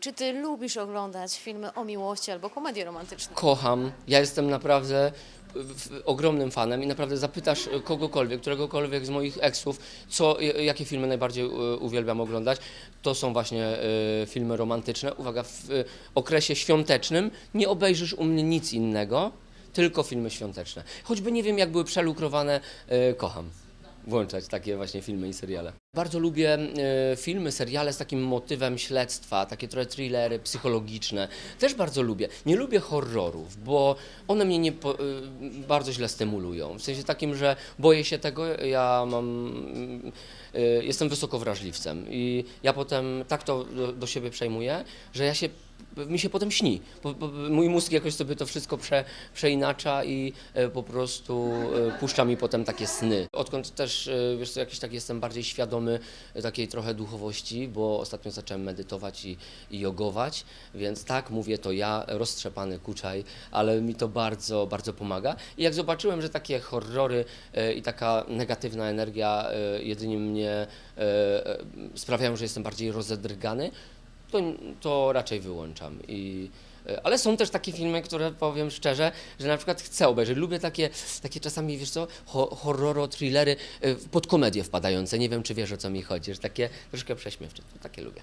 Czy ty lubisz oglądać filmy o miłości albo komedie romantyczne? kocham. Ja jestem naprawdę ogromnym fanem i naprawdę zapytasz kogokolwiek, któregokolwiek z moich eksów, co, jakie filmy najbardziej e, uwielbiam oglądać, to są właśnie e, filmy romantyczne. Uwaga, w okresie świątecznym nie obejrzysz u mnie nic innego, tylko filmy świąteczne. Choćby nie wiem, jak były przelukrowane, e, kocham włączać takie właśnie filmy i seriale. Bardzo lubię e, filmy, seriale z takim motywem śledztwa, takie trochę thrillery psychologiczne. Też bardzo lubię. Nie lubię horrorów, bo one mnie nie po, e, bardzo źle stymulują. W sensie takim, że boję się tego, ja mam e, jestem wysoko wrażliwcem i ja potem tak to do, do siebie przejmuję, że ja się mi się potem śni. Po, po, mój mózg jakoś sobie to wszystko prze, przeinacza i e, po prostu e, puszcza mi potem takie sny. Odkąd też, e, wiesz jakiś tak jestem bardziej świadomy e, takiej trochę duchowości, bo ostatnio zacząłem medytować i, i jogować, więc tak, mówię to ja, roztrzepany kuczaj, ale mi to bardzo, bardzo pomaga. I jak zobaczyłem, że takie horrory e, i taka negatywna energia e, jedynie mnie e, e, sprawiają, że jestem bardziej rozedrgany, to, to raczej wyłączam. I, e, ale są też takie filmy, które powiem szczerze, że na przykład chcę obejrzeć. Lubię takie, takie czasami, wiesz co, ho, horroro, thrillery e, pod komedię wpadające. Nie wiem, czy wiesz o co mi chodzi, że takie troszkę prześmiewcze. To takie lubię.